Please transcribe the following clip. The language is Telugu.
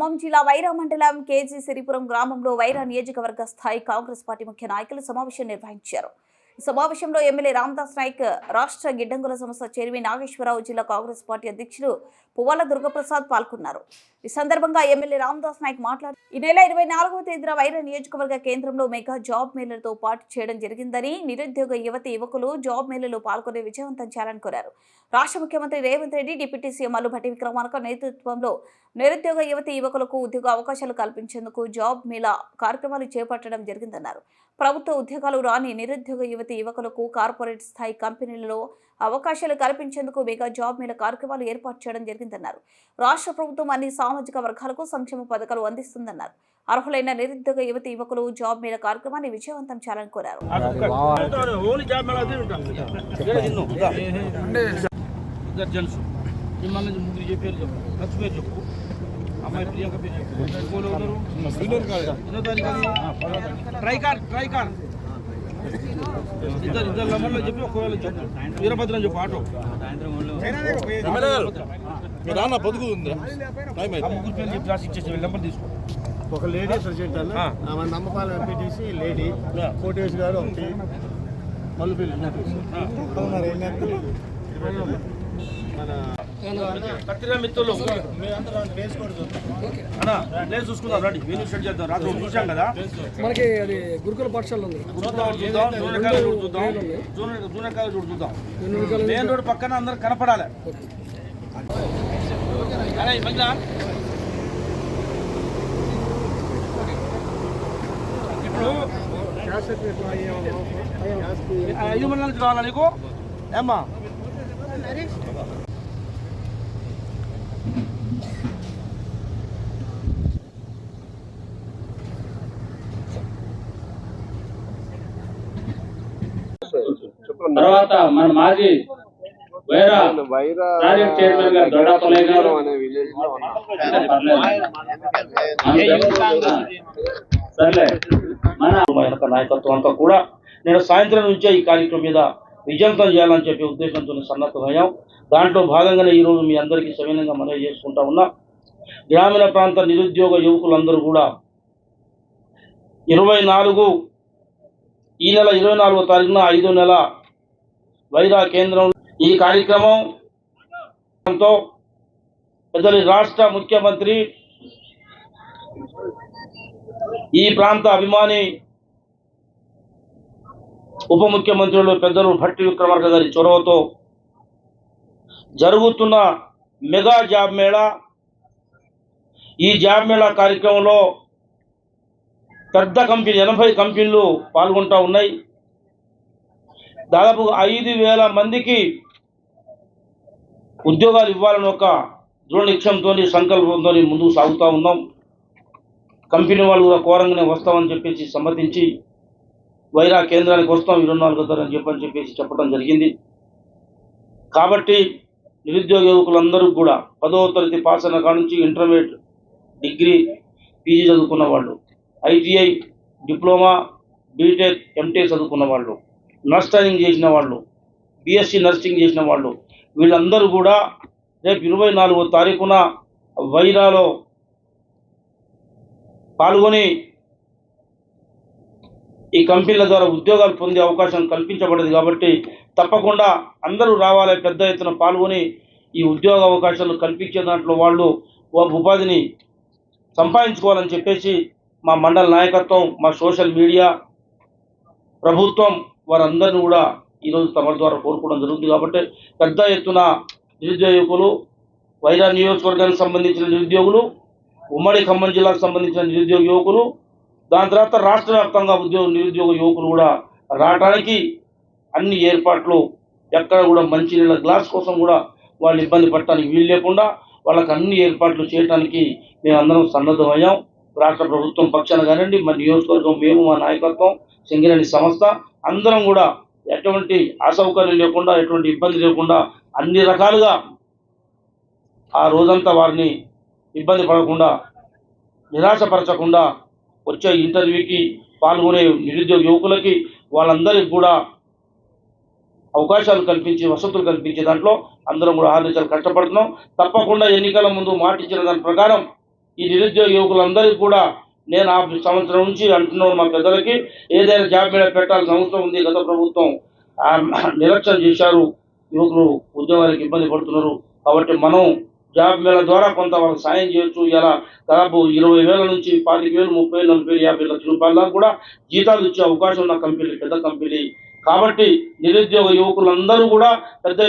ఖమ్మం జిల్లా వైరా మండలం కేజీ సిరిపురం గ్రామంలో వైరా నియోజకవర్గ స్థాయి కాంగ్రెస్ పార్టీ ముఖ్య నాయకులు సమావేశం నిర్వహించారు. సమావేశంలో ఎమ్మెల్యే రామదాస్ నాయక్ రాష్ట్ర గిడ్డంగుల సంస్థ చైర్మన్ నాగేశ్వరరావు జిల్లా కాంగ్రెస్ పార్టీ అధ్యక్షులు పువ్వాల దుర్గప్రసాద్ పాల్గొన్నారు. ఈ సందర్భంగా ఎమ్మెల్యే రామదాస్ నాయక్ మాట్లాడు ఈ నెల ఇరవై నాలుగవ తేదీన వైరా నియోజకవర్గ కేంద్రంలో మెగా జాబ్ మేళలతో పాటు చేయడం జరిగిందని నిరుద్యోగ యువతి యువకులు జాబ్ మేళలో పాల్గొని విజయవంతం చేయాలని కోరారు. రాష్ట్ర ముఖ్యమంత్రి రేవంత్ రెడ్డి డిప్యూటీ సీఎం మల్లుభట్టి విక్రమార్క నేతృత్వంలో నిరుద్యోగ యువతి యువకులకు ఉద్యోగ అవకాశాలు కల్పించేందుకు జాబ్ మేళా కార్యక్రమాలు చేపట్టడం జరిగిందన్నారు. ప్రభుత్వ ఉద్యోగాలు రాని నిరుద్యోగ యువతి యువకులకు కార్పొరేట్ స్థాయి కంపెనీలలో అవకాశాలు కల్పించేందుకు మెగా జాబ్ మేళ కార్యక్రమాలు ఏర్పాటు చేయడం జరిగిందన్నారు. రాష్ట్ర ప్రభుత్వం అన్ని సామాజిక వర్గాలకు సంక్షేమ పథకాలు అందిస్తుందన్నారు. అర్హులైన నిరుద్యోగ యువతి యువకులు జాబ్ మేళ కార్యక్రమాన్ని విజయవంతం చేయాలని కోరారు. అమ్మాయి ప్రియాంక పేరు చెప్పు? ట్రై కార్ ట్రై కార్. ఇద్దరు ఇద్దరు నంబర్లో చెప్పి ఒకవేళ చెప్పు. వీరభద్రం చెప్పు ఆటో. రానా బతుకుతుందా టైం ఆ అయితే ముగ్గురు పేరు చెప్పి రాసి ఇచ్చేసి వీళ్ళ నెంబర్ తీసుకో. ఒక లేడీ ప్రెసిడెంట్ అన్న. ఆమె నమ్మకాల ఎంపీటీసీ లేడీ. కోటేష్ గారు ఒకటి మల్లుపల్లి మన మిత్రులు ప్లేస్ చూసుకుందాం రండి. వెన్యూ సెట్ చేద్దాం. రాత్రి చూసాం కదా? మనకి అది గురుకుల పాఠశాల ఉంది. చూద్దాం జూనియర్ కాలేజ్ చూద్దాం. జూనియర్ కాలేజ్ చూద్దాం. మెయిన్ రోడ్ పక్కన అందరు కనపడాలి. ఇప్పుడు ఐదు మంది కావాలా నీకు? ఏమ్మా? తర్వాత మన మాజీ వేరా ప్రాజెక్ట్ చైర్మన్ గారు దొడ్డాపల్లయ్య గారు. సర్లే. మన నాయకత్వం అంతా కూడా నేను సాయంత్రం నుంచే ఈ కార్యక్రమం మీద విజయంతం చేయాలని చెప్పి ఉద్దేశంతో సన్నద్ధమయ్యాం. దాంట్లో భాగంగానే ఈరోజు మీ అందరికీ సవినంగా మనవి చేసుకుంటా ఉన్నా. గ్రామీణ ప్రాంత నిరుద్యోగ యువకులందరూ కూడా ఇరవై నాలుగు ఈ నెల ఇరవై నాలుగో తారీఖున ఐదో నెల వైరా కేంద్రం ఈ కార్యక్రమంతో పెద్దలు రాష్ట్ర ముఖ్యమంత్రి ఈ ప్రాంత అభిమాని ఉప ముఖ్యమంత్రులు పెద్దలు భట్టి విక్రమార్క గారి చొరవతో జరుగుతున్న మెగా జాబ్ మేళా. ఈ జాబ్ మేళా కార్యక్రమంలో పెద్ద కంపెనీ ఎనభై కంపెనీలు పాల్గొంటూ ఉన్నాయి. దాదాపు ఐదు వేల మందికి ఉద్యోగాలు ఇవ్వాలని ఒక దృఢ సంకల్పంతో ముందుకు సాగుతూ ఉన్నాం. కంపెనీ వాళ్ళు కూడా కోరంగానే వస్తామని చెప్పేసి సమ్మతించి వైరా కేంద్రానికి వస్తాం ఇరవై నాలుగో తరగతి చెప్పని చెప్పేసి చెప్పడం జరిగింది. కాబట్టి నిరుద్యోగ యువకులందరూ కూడా పదవ తరగతి పాస్ అయిన కాడ నుంచి ఇంటర్మీడియట్ డిగ్రీ పీజీ చదువుకున్న వాళ్ళు ఐటీఐ డిప్లొమా బీటెక్ ఎంటెక్ చదువుకున్న వాళ్ళు నర్స్ ట్రైనింగ్ చేసిన వాళ్ళు బీఎస్సీ నర్సింగ్ చేసిన వాళ్ళు వీళ్ళందరూ కూడా రేపు ఇరవై నాలుగో తారీఖున వైరాలో పాల్గొని ఈ కంపెనీల ద్వారా ఉద్యోగాలు పొందే అవకాశం కల్పించబడదు కాబట్టి తప్పకుండా అందరూ రావాలి పెద్ద ఎత్తున పాల్గొని ఈ ఉద్యోగ అవకాశాలు కల్పించే దాంట్లో వాళ్ళు ఒక ఉపాధిని సంపాదించుకోవాలని చెప్పేసి మా మండల నాయకత్వం మా సోషల్ మీడియా ప్రభుత్వం వారందరినీ కూడా ఈరోజు తమ ద్వారా కోరుకోవడం జరుగుతుంది కాబట్టి పెద్ద ఎత్తున నిరుద్యోగ యువకులు వైరా నియోజకవర్గానికి సంబంధించిన నిరుద్యోగులు ఉమ్మడి ఖమ్మం జిల్లాకు సంబంధించిన నిరుద్యోగ యువకులు దాని తర్వాత రాష్ట్ర వ్యాప్తంగా ఉద్యోగ నిరుద్యోగ యువకులు కూడా రావడానికి అన్ని ఏర్పాట్లు ఎక్కడ కూడా మంచినీళ్ళ గ్లాస్ కోసం కూడా వాళ్ళు ఇబ్బంది పడటానికి వీలు లేకుండా వాళ్ళకి అన్ని ఏర్పాట్లు చేయడానికి మేమందరం సన్నద్ధమయ్యాం. రాష్ట్ర ప్రభుత్వం పక్షాన కానివ్వండి మా నియోజకవర్గం మేము మా నాయకత్వం సింగరేణి సంస్థ అందరం కూడా ఎటువంటి అసౌకర్యం లేకుండా ఎటువంటి ఇబ్బంది లేకుండా అన్ని రకాలుగా ఆ రోజంతా వారిని ఇబ్బంది పడకుండా నిరాశపరచకుండా వచ్చే ఇంటర్వ్యూకి పాల్గొనే నిరుద్యోగ యువకులకి వాళ్ళందరికీ కూడా అవకాశాలు కల్పించి వసతులు కల్పించే దాంట్లో అందరం కూడా ఆరు కష్టపడుతున్నాం. తప్పకుండా ఎన్నికల ముందు మాటించిన దాని ప్రకారం ఈ నిరుద్యోగ యువకులందరికీ కూడా నేను ఆ సంవత్సరం నుంచి అంటున్నాను మా పెద్దలకి ఏదైనా జాబ్ మీద పెట్టాల్సిన అవసరం ఉంది. గత ప్రభుత్వం నిరక్షణ నిర్లక్ష్యం చేశారు. యువకులు ఉద్యోగాలకు ఇబ్బంది పడుతున్నారు. కాబట్టి మనం జాబ్ మేళ ద్వారా కొంత వాళ్ళకి సాయం చేయొచ్చు. ఇలా దాదాపు ఇరవై వేల నుంచి పాతిక వేలు ముప్పై వేలు నలభై వేలు యాభై లక్షల రూపాయల దాకా కూడా జీతాలు ఇచ్చే అవకాశం ఉన్న కంపెనీ పెద్ద కంపెనీ. కాబట్టి నిరుద్యోగ యువకులందరూ కూడా పెద్ద